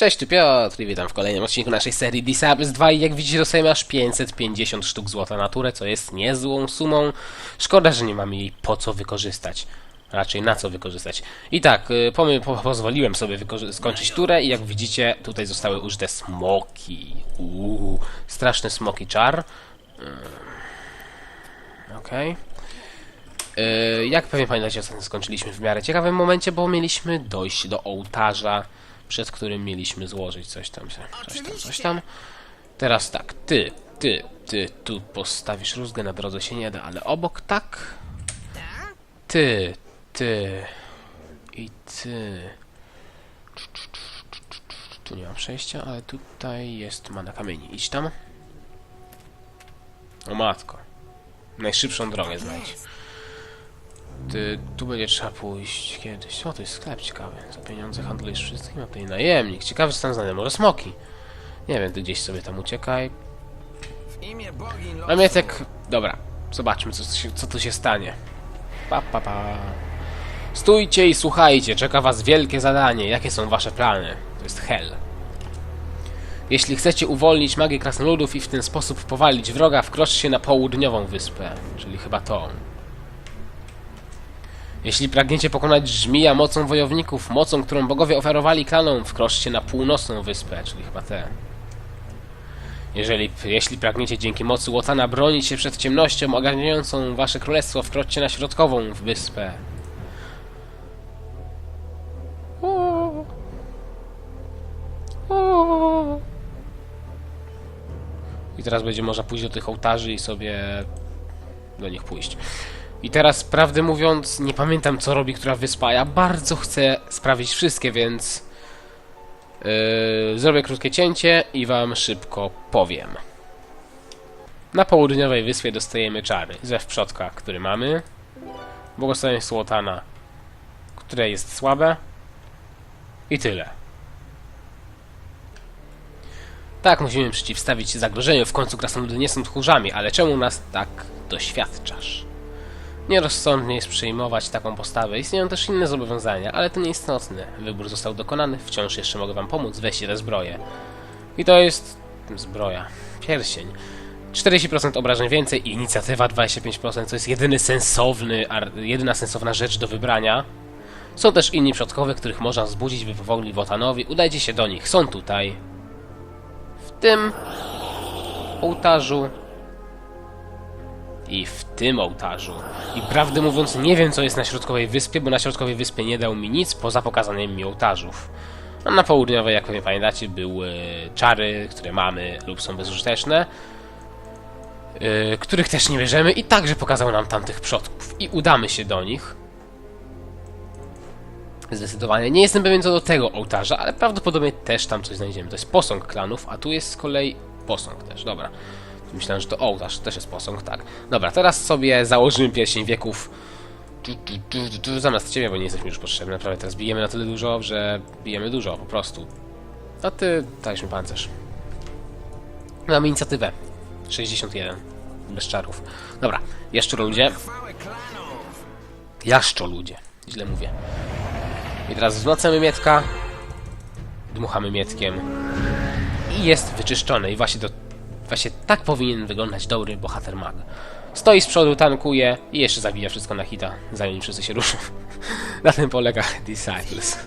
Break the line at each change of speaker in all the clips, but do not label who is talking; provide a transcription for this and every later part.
Cześć, tu Piotr i witam w kolejnym odcinku naszej serii Disabys 2 i jak widzicie dostajemy aż 550 sztuk złota naturę, co jest niezłą sumą. Szkoda, że nie mamy jej po co wykorzystać. Raczej na co wykorzystać. I tak, y, pomy, po, pozwoliłem sobie skończyć turę i jak widzicie tutaj zostały użyte smoki. Uuu, straszny smoki czar. Ym, Okej. Y, Jak pewnie pamiętacie, ostatnio skończyliśmy w miarę ciekawym momencie, bo mieliśmy dojść do ołtarza, przed którym mieliśmy złożyć coś tam, coś tam, coś tam. Teraz tak, ty, ty, ty tu postawisz rózgę, na drodze się nie da, ale obok tak. Ty, ty i ty. Tu nie ma przejścia, ale tutaj jest mana kamieni. Idź tam. O matko. Najszybszą drogę znajdź. Ty, tu będzie trzeba pójść kiedyś. O, to jest sklep ciekawy. Za pieniądze handlujesz wszystkim, a tutaj najemnik. Ciekawy stan znany. Może smoki. Nie wiem, ty gdzieś sobie tam uciekaj. A Mietek, dobra. Zobaczmy, co, się, co tu się stanie. Pa, pa, pa. Stójcie i słuchajcie. Czeka was wielkie zadanie. Jakie są wasze plany? To jest hell. Jeśli chcecie uwolnić magię krasnoludów i w ten sposób powalić wroga, wkroczcie na południową wyspę. Czyli chyba tą. Jeśli pragniecie pokonać żmija mocą wojowników, mocą, którą bogowie oferowali klanom, wkroczcie na północną wyspę, czyli chyba tę. Jeżeli, jeśli pragniecie dzięki mocy Łotana bronić się przed ciemnością ogarniającą wasze królestwo, wkroczcie na środkową wyspę. I teraz będzie można pójść do tych ołtarzy i sobie do nich pójść. I teraz, prawdę mówiąc, nie pamiętam co robi która wyspa. Ja bardzo chcę sprawdzić wszystkie, więc yy, zrobię krótkie cięcie i wam szybko powiem. Na południowej wyspie dostajemy czary. Zew przodka, który mamy. Błogosławieństwo Łotana, które jest słabe. I tyle. Tak, musimy przeciwstawić się zagrożeniu. W końcu krasnoludy nie są tchórzami, ale czemu nas tak doświadczasz? Nierozsądnie jest przyjmować taką postawę. Istnieją też inne zobowiązania, ale to nieistotne. Wybór został dokonany, wciąż jeszcze mogę wam pomóc, weźcie tę zbroję. I to jest... zbroja. Pierścień. 40% obrażeń więcej inicjatywa 25%, to jest jedyny sensowny, jedyna sensowna rzecz do wybrania. Są też inni przodkowie, których można wzbudzić, by powoli Wotanowi. Udajcie się do nich, są tutaj. W tym ołtarzu i w tym ołtarzu. I prawdę mówiąc, nie wiem co jest na środkowej wyspie, bo na środkowej wyspie nie dał mi nic poza pokazaniem mi ołtarzów. A na południowej, jak pewnie pamiętacie, były czary, które mamy lub są bezużyteczne, yy, których też nie bierzemy i także pokazał nam tamtych przodków. I udamy się do nich. Zdecydowanie. Nie jestem pewien co do tego ołtarza, ale prawdopodobnie też tam coś znajdziemy. To jest posąg klanów, a tu jest z kolei posąg też. Dobra. Myślałem, że to ołtarz, też jest posąg, tak. Dobra, teraz sobie założymy pierścień wieków. Tu, tu, tu, tu, tu, zamiast ciebie, bo nie jesteśmy już potrzebni. Naprawdę teraz bijemy na tyle dużo, że bijemy dużo po prostu. A ty daliśmy pancerz. Mamy inicjatywę. 61. Bez czarów. Dobra, jaszczuro ludzie. Jaszczo ludzie. Źle mówię. I teraz wzmacniamy mietka. Dmuchamy mietkiem. I jest wyczyszczone. I właśnie do Właśnie tak powinien wyglądać dobry bohater mag. Stoi z przodu, tankuje i jeszcze zabija wszystko na hita, zanim wszyscy się ruszą. na tym polega Disciples.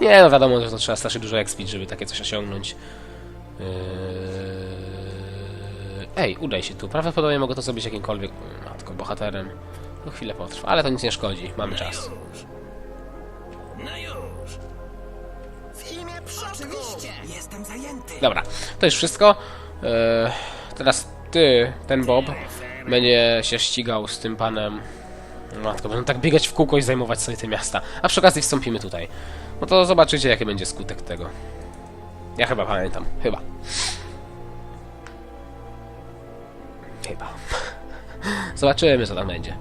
Nie no, wiadomo, że to trzeba strasznie dużo expić, żeby takie coś osiągnąć. Yy... Ej, udaj się tu. Prawdopodobnie mogę to zrobić jakimkolwiek... Matko, bohaterem. To chwilę potrwa, ale to nic nie szkodzi. Mamy czas.
No już! W imię Oczywiście! Jestem zajęty!
Dobra, to już wszystko. Eee, teraz ty, ten Bob, będzie się ścigał z tym panem. Matko, będą tak biegać w kółko i zajmować sobie te miasta. A przy okazji wstąpimy tutaj. No to zobaczycie, jaki będzie skutek tego. Ja chyba pamiętam. Chyba. Chyba. Zobaczymy, co tam będzie.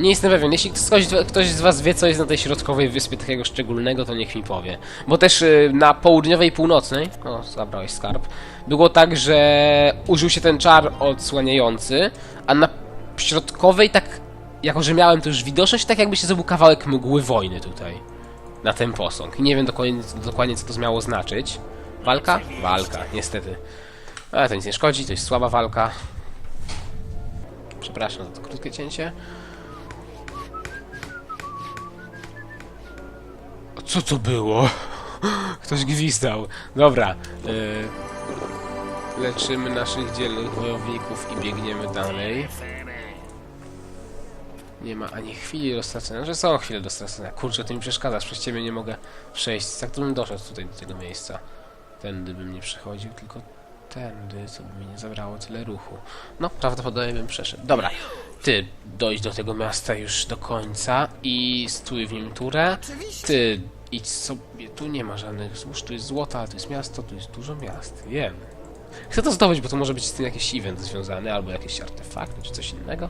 Nie jestem pewien. Jeśli ktoś, ktoś z was wie, co jest na tej środkowej wyspie takiego szczególnego, to niech mi powie. Bo też y, na południowej i północnej, o, zabrałeś skarb, było tak, że użył się ten czar odsłaniający, a na środkowej tak, jako że miałem to już widoczność, tak jakby się zrobił kawałek mgły wojny tutaj. na ten posąg. I nie wiem dokładnie, dokładnie co to miało znaczyć. Walka? Walka, niestety. Ale to nic nie szkodzi, to jest słaba walka. Przepraszam za to krótkie cięcie. Co to było? Ktoś gwizdał. Dobra. y, leczymy naszych dzielnych wojowników i biegniemy dalej. Nie ma ani chwili do stracenia. Że są chwile do stracenia. Kurczę, to mi przeszkadzasz. Przez ciebie nie mogę przejść. Jak to bym doszedł tutaj do tego miejsca? Tędy bym nie przechodził, tylko tędy, co by mi nie zabrało tyle ruchu. No, prawdopodobnie bym przeszedł. Dobra, ty dojdź do tego miasta już do końca i stój w nim turę. Ty idź sobie, tu nie ma żadnych złóż, tu jest złota, tu jest miasto, tu jest dużo miast, wiem. Chcę to zdobyć, bo to może być z tym jakiś event związany, albo jakieś artefakty, czy coś innego.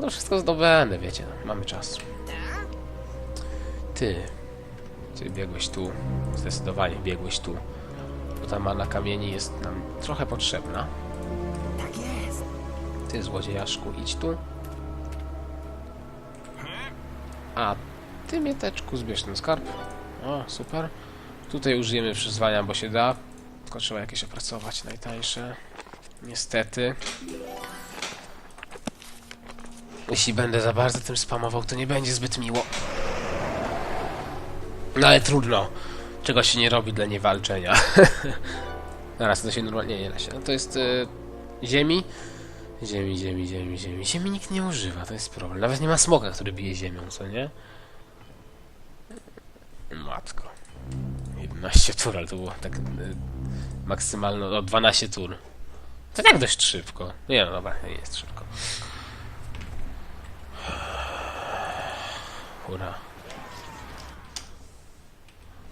No wszystko zdobędę, wiecie, mamy czas. Ty, ty biegłeś tu, zdecydowanie biegłeś tu, bo ta mana kamieni jest nam trochę potrzebna.
Tak jest.
Ty, złodziejaszku, idź tu. A ty, mieteczku, zbierz ten skarb. O, super. Tutaj użyjemy przyzwania, bo się da. Tylko trzeba jakieś opracować, najtańsze. Niestety. Jeśli będę za bardzo tym spamował, to nie będzie zbyt miło. No ale trudno. Czego się nie robi dla niewalczenia. Zaraz, to się normalnie nie da się. No to jest y, ziemi. Ziemi, ziemi, ziemi, ziemi. Ziemi nikt nie używa, to jest problem. Nawet nie ma smoka, który bije ziemią, co nie? Matko. 11 tur, ale to było tak y, maksymalno, o 12 tur. To tak dość szybko. Nie no dobra, nie jest szybko. Hurra.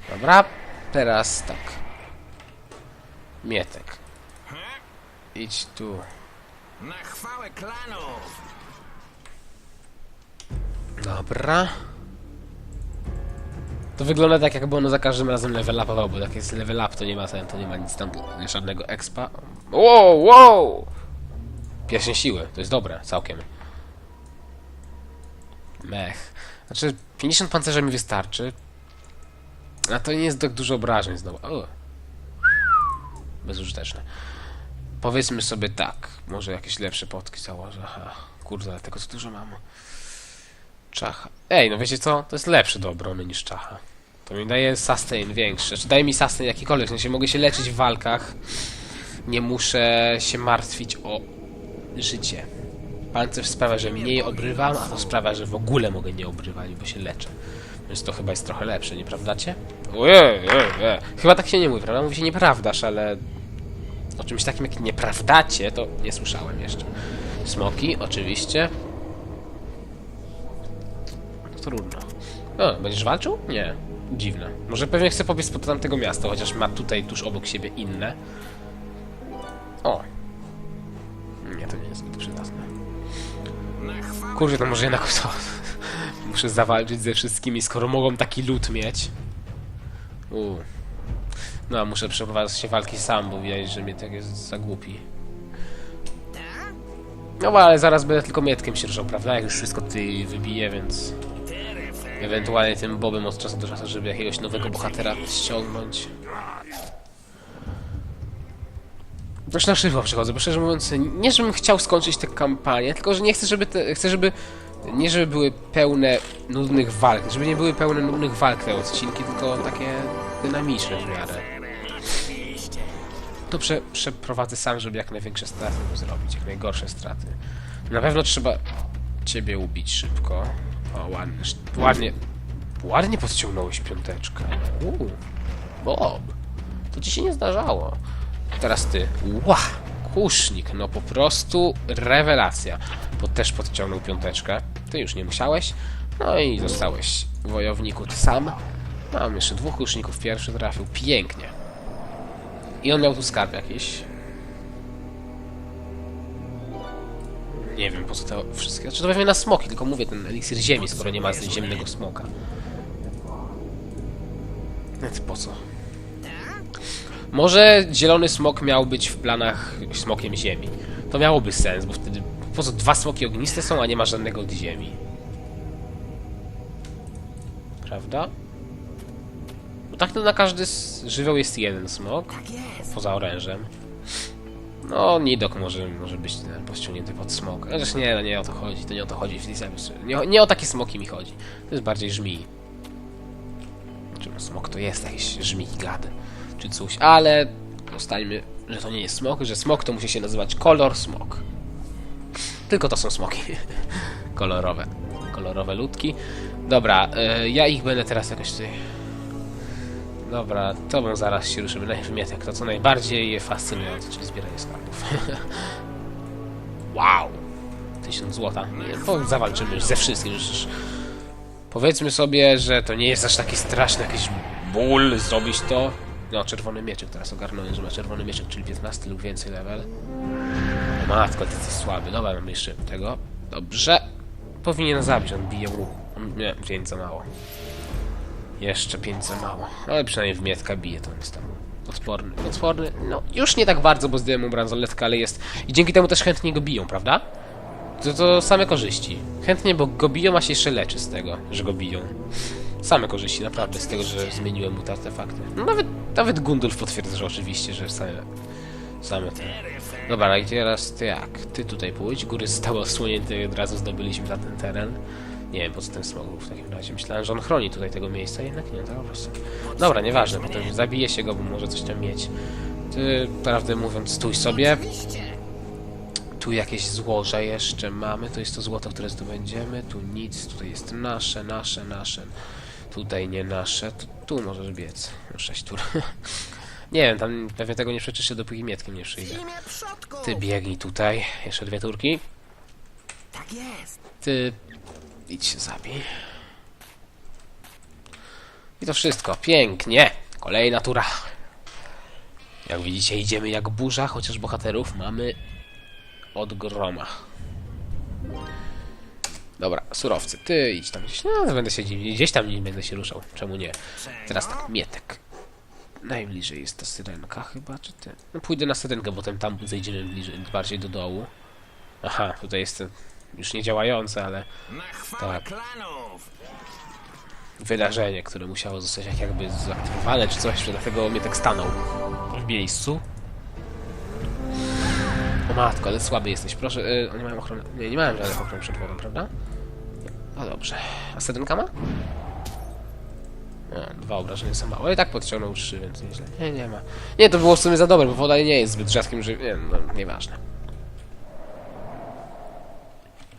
Dobra, teraz tak. Mietek. Idź tu.
Na chwałę klanów.
Dobra. To wygląda tak, jakby ono za każdym razem level upował, bo jak jest level up, to nie ma to nie ma nic tam, żadnego expa. Wow, wow! Pierścień siły, to jest dobre, całkiem. Mech. Znaczy, 50 pancerza mi wystarczy. A to nie jest tak dużo obrażeń znowu. O. Bezużyteczne. Powiedzmy sobie tak, może jakieś lepsze potki założę. Kurde, ale tego co dużo mam. Czacha. Ej, no wiecie co? To jest lepsze do obrony niż czacha. To mi daje sustain większy. Czy daje mi sustain jakikolwiek. Sensie mogę się leczyć w walkach. Nie muszę się martwić o życie. Pancerz sprawia, że mniej obrywam, a to sprawia, że w ogóle mogę nie obrywać, bo się leczę. Więc to chyba jest trochę lepsze, nieprawdacie? Ojej, ojej. Chyba tak się nie mówi, prawda? Mówi się nieprawdaż, ale o czymś takim jak nieprawdacie, to nie słyszałem jeszcze. Smoki, oczywiście. Trudno. O, będziesz walczył? Nie. Dziwne. Może pewnie chce pobiec po tamtego miasta, chociaż ma tutaj tuż obok siebie inne. O. Nie, to nie jest zbyt przydatne. Kurde, to może jednak to... Muszę zawalczyć ze wszystkimi, skoro mogą taki lód mieć. No, a muszę przeprowadzać się walki sam, bo widać, że mnie tak jest za głupi. No, ale zaraz będę tylko mietkiem sierżał, prawda? Jak już wszystko tutaj wybiję, więc... Ewentualnie tym bobem od czasu do czasu, żeby jakiegoś nowego bohatera ściągnąć. Już na szybko przechodzę, bo szczerze mówiąc, nie żebym chciał skończyć tę kampanię, tylko że nie chcę, żeby te, chcę, żeby nie żeby były pełne nudnych walk, żeby nie były pełne nudnych walk te odcinki, tylko takie dynamiczne w miarę. To prze, przeprowadzę sam, żeby jak największe straty zrobić, jak najgorsze straty. Na pewno trzeba ciebie ubić szybko. O, ładnie, ładnie, ładnie podciągnąłeś piąteczkę. Uuu, Bob, to ci się nie zdarzało. Teraz ty. Ła! Kusznik, no po prostu rewelacja. Bo też podciągnął piąteczkę. Ty już nie musiałeś. No i zostałeś wojowniku ty sam. Mam jeszcze dwóch kuszników. Pierwszy trafił pięknie. I on miał tu skarb jakiś. Nie wiem po co to wszystkie. Znaczy to pewnie na smoki, tylko mówię ten eliksir ziemi, skoro nie ma ziemnego smoka. Więc po co? Może zielony smok miał być w planach smokiem ziemi. To miałoby sens, bo wtedy po co dwa smoki ogniste są, a nie ma żadnego od ziemi. Prawda? Tak to na każdy żywioł jest jeden smok,
Tak
poza orężem. No, Nidok może, może być ten pościągnięty pod smok. Chociaż nie, no nie o to chodzi, to nie o to chodzi w nie, nie o takie smoki mi chodzi. To jest bardziej żmij. Czy no, smok to jest jakiś żmij gad, czy coś, ale ustalmy, że to nie jest smok, że smok to musi się nazywać kolor smok. Tylko to są smoki. Kolorowe. Kolorowe ludki. Dobra, e, ja ich będę teraz jakoś tutaj... Dobra, tobą zaraz się ruszymy. Najpierw Mietek, to co najbardziej fascynujące, czyli zbieranie skarbów. wow! Tysiąc złota. Nie, bo zawalczymy już ze wszystkim. Już. Powiedzmy sobie, że to nie jest aż taki straszny jakiś ból zrobić to. No, czerwony mieczek teraz ogarnąłem, że ma czerwony mieczek, czyli 15 lub więcej level. Matko, ty jesteś słaby. Dobra, mamy jeszcze tego. Dobrze. Powinien zabić, on bije mu. On- Nie, 5 za mało. Jeszcze 5 za mało. Ale przynajmniej w mietka bije, to jest tam odporny. Odporny, no już nie tak bardzo, bo mu bransoletkę, ale jest... I dzięki temu też chętnie go biją, prawda? To, to same korzyści. Chętnie, bo go biją, a się jeszcze leczy z tego, że go biją. Same korzyści, naprawdę, z tego, że zmieniłem mu te artefakty. No nawet, nawet Gundulf potwierdza, że oczywiście, że same... Same te... Dobra, i teraz ty jak? Ty tutaj pójdź, góry zostały osłonięte i od razu zdobyliśmy za ten teren. Nie wiem, po co ten smog był w takim razie. Myślałem, że on chroni tutaj tego miejsca, jednak nie, to po prostu. Dobra, nieważne, potem zabije się go, bo może coś tam mieć. Ty, prawdę mówiąc, stój sobie. Tu jakieś złoże jeszcze mamy, to jest to złoto, które zdobędziemy. Tu nic, tutaj jest nasze, nasze, nasze. Tutaj nie nasze, tu, tu możesz biec. No, Sześć tur. nie wiem, tam pewnie tego nie przeczyszę, dopóki mietkiem nie
przodków.
Ty biegnij tutaj, jeszcze dwie turki.
Tak jest.
Ty idź się zabij. I to wszystko. Pięknie. Kolejna tura. Jak widzicie, idziemy jak burza, chociaż bohaterów mamy od groma. Dobra, surowcy. Ty idź tam gdzieś. No, będę się. Gdzieś tam nie będę się ruszał. Czemu nie? Teraz tak, mietek. Najbliżej jest ta syrenka chyba, czy ty? No pójdę na syrenkę, potem tam zejdziemy bliżej, bardziej do dołu. Aha, tutaj jest ten już nie działające, ale Tak. wydarzenie, które musiało zostać jak jakby zaktywowane czy coś, dlatego mnie tak stanął w miejscu. O matko, ale słaby jesteś. Proszę, y, oni mają ochronę. Nie, nie mają żadnych ochron przed wodą, prawda? No dobrze. A sedynka ma? Nie, dwa obrażenia są małe. I tak podciągnął trzy, więc nieźle. Nie, nie ma. Nie, to było w sumie za dobre, bo woda nie jest zbyt rzadkim żyw... Nie, no, nieważne.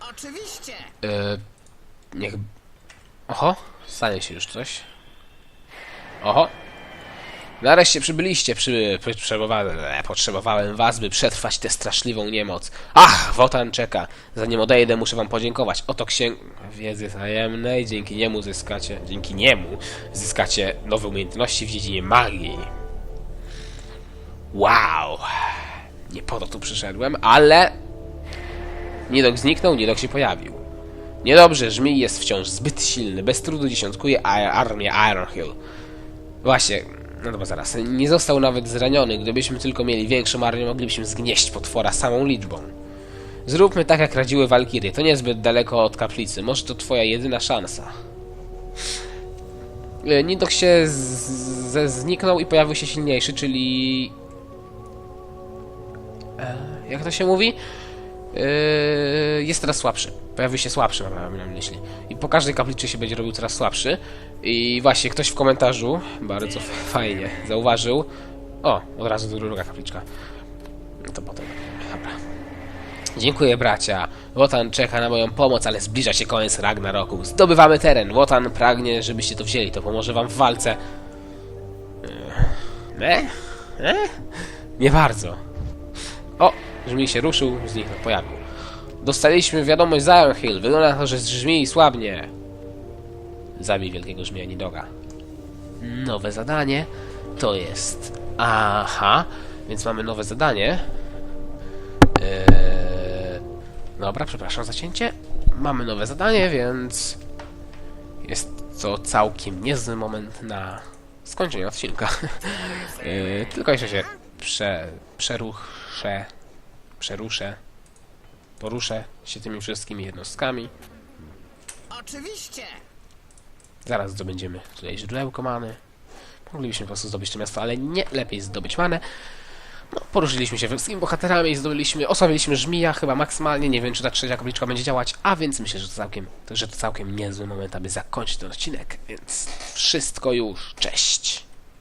Oczywiście.
Yy, niech... Oho, stanie się już coś. Oho. Nareszcie przybyliście, przy... Potrzebowałem, e, potrzebowałem was, by przetrwać tę straszliwą niemoc. Ach, Wotan czeka. Zanim odejdę, muszę wam podziękować. Oto księg wiedzy tajemnej. Dzięki niemu zyskacie... Dzięki niemu zyskacie nowe umiejętności w dziedzinie magii. Wow. Nie po to tu przyszedłem, ale... Niedok zniknął, Niedok się pojawił. Niedobrze, Żmij jest wciąż zbyt silny, bez trudu dziesiątkuje armię Ironhill. Właśnie, no dobra, zaraz. Nie został nawet zraniony. Gdybyśmy tylko mieli większą armię, moglibyśmy zgnieść potwora samą liczbą. Zróbmy tak, jak radziły Walkirie. To niezbyt daleko od kaplicy. Może to twoja jedyna szansa. E, Nidok się zniknął i pojawił się silniejszy, czyli... E, jak to się mówi? Yy, jest teraz słabszy. Pojawił się słabszy, mam na myśli. I po każdej kapliczy się będzie robił coraz słabszy. I właśnie ktoś w komentarzu, bardzo fajnie, zauważył. O, od razu druga kapliczka. No to potem. Dobra. Dziękuję bracia. Wotan czeka na moją pomoc, ale zbliża się koniec Ragnaroku. Zdobywamy teren. Wotan pragnie, żebyście to wzięli. To pomoże wam w walce. Yy, E? E? Nie bardzo. O, Żmij się ruszył, zniknął, pojawił. Dostaliśmy wiadomość z Ironhill. Wygląda na to, że Żmij słabnie. Zabij wielkiego żmija Nidoga. Nowe zadanie to jest... Aha, więc mamy nowe zadanie. Eee... Dobra, przepraszam za cięcie. Mamy nowe zadanie, więc... Jest to całkiem niezły moment na skończenie odcinka. Eee, tylko jeszcze się prze, przeruszę, przeruszę, poruszę się tymi wszystkimi jednostkami.
Oczywiście.
Zaraz zdobędziemy tutaj źródełko mamy. Moglibyśmy po prostu zdobyć to miasto, ale nie lepiej zdobyć manę. No, poruszyliśmy się wszystkimi bohaterami i zdobyliśmy, osłabiliśmy żmija chyba maksymalnie, nie wiem czy ta trzecia kapliczka będzie działać, a więc myślę, że to całkiem, że to całkiem niezły moment, aby zakończyć ten odcinek, więc wszystko już, cześć!